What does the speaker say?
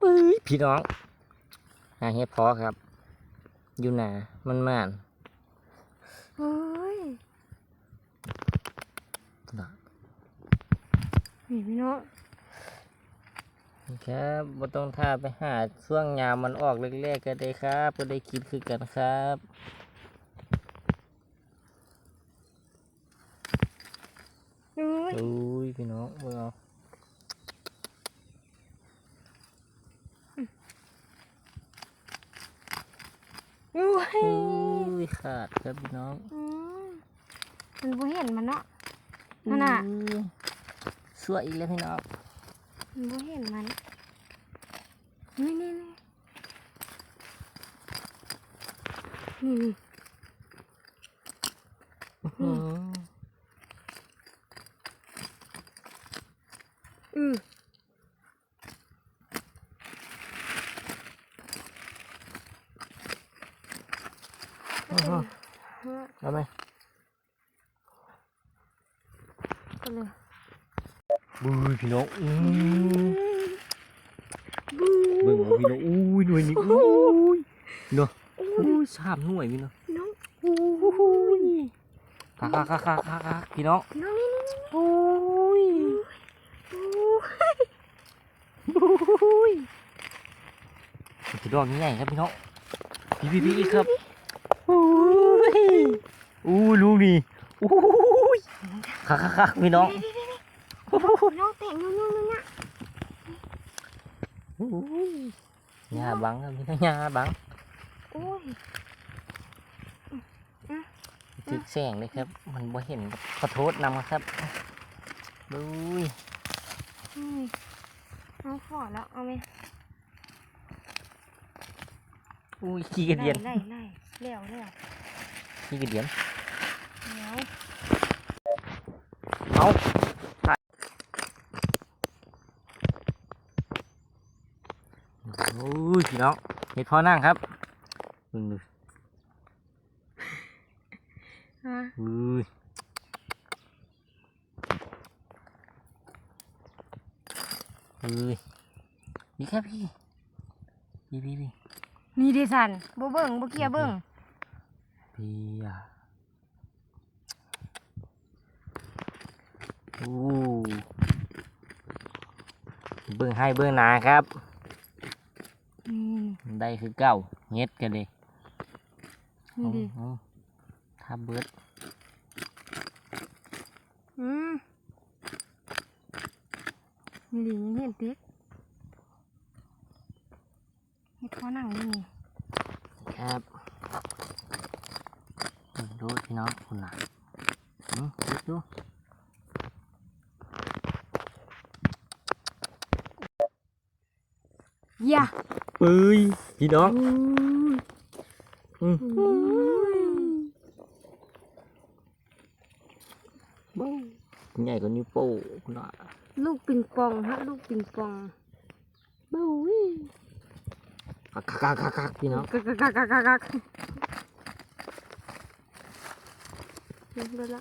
ปื้ยพี่น้องหาเห็ดเพอครับ อยู่หนามันม่านเฮ้ยนี่พี่น้องนี่ครับบ่ต้องท่าไปหาช่วงยามมันออกเล็กๆก็ได้ครับก็ได้คิดคือกันครับเฮ้ยอุ้ยพี่น้องเบิ่ง อาเฮ้ยอุ้ยขาดครับพี่น้องอืมมันบ่เห็นมันเนาะนั่นน่ะอุ้ยสวยอีกแล้วพี่น้องมันบ่เห็นมันนี่นี่นี่นี่นี่อืมอือ อื้อหือ เอาไหมก็เลยบุ้ยพี่น้องอืมเบิ่งเอาพี่น้องอุ้ยหน่วยนี้อุ้ยเนาะอุ้ยสามหน่วยพี่น้องน้องอุ้ยคักคักคักคักคักคักพี่น้องน้องนี่นี่นี่อุ้ยโอ้อุ้ยพี่ดอกใหญ่ครับพี่น้องพี่พี่พี่ครับอุ้ย อุ้ยลูกนี่อุ้ยคักคักคักพี่น้องน้องแต่งนู่นนู่นนู่นน่ะอุ้ยหญ้าบังครับพี่น้องหญ้าบังโอ้ยจึกแสงเลยครับ มันบ่เห็นครับขอโทษนำครับดูยอืมเอาขอแล้วเอาไหมอุ้ยขี้กระเดียนไล่ไล่ไล่เลี้ยวเลี้ยวขี้กระเดียน เลี้ยวเอาโอ้ยพี่น้องเห็ดพอนั่งครับอือฮะอุ้ยอุ้ยนี่ครับพี่พี่พี่พี่นี่ดิสันบ่เบิ่งบ่เกียเบิ่งพี่อะ เบื้องให้เบื้องหนาครับอืมได้คือเก้าเฮ็ดกันเลยนี่ดิเอาถ้าเบิดอืมนี่ดิยังเห็นติ๊กเฮ็ดข้อหนังนี่นี่ครับอืมดูพี่น้องคุณน่ะอืมดู อย่าเอ้ยพี่น้องอืมอืมอืมใหญ่กว่านิ้วโป้คุณน่ะลูกปิงปองฮะลูกปิงปองบูวิคักคักคักคักพี่น้องกักกักกักกักกักเดี๋ยวละ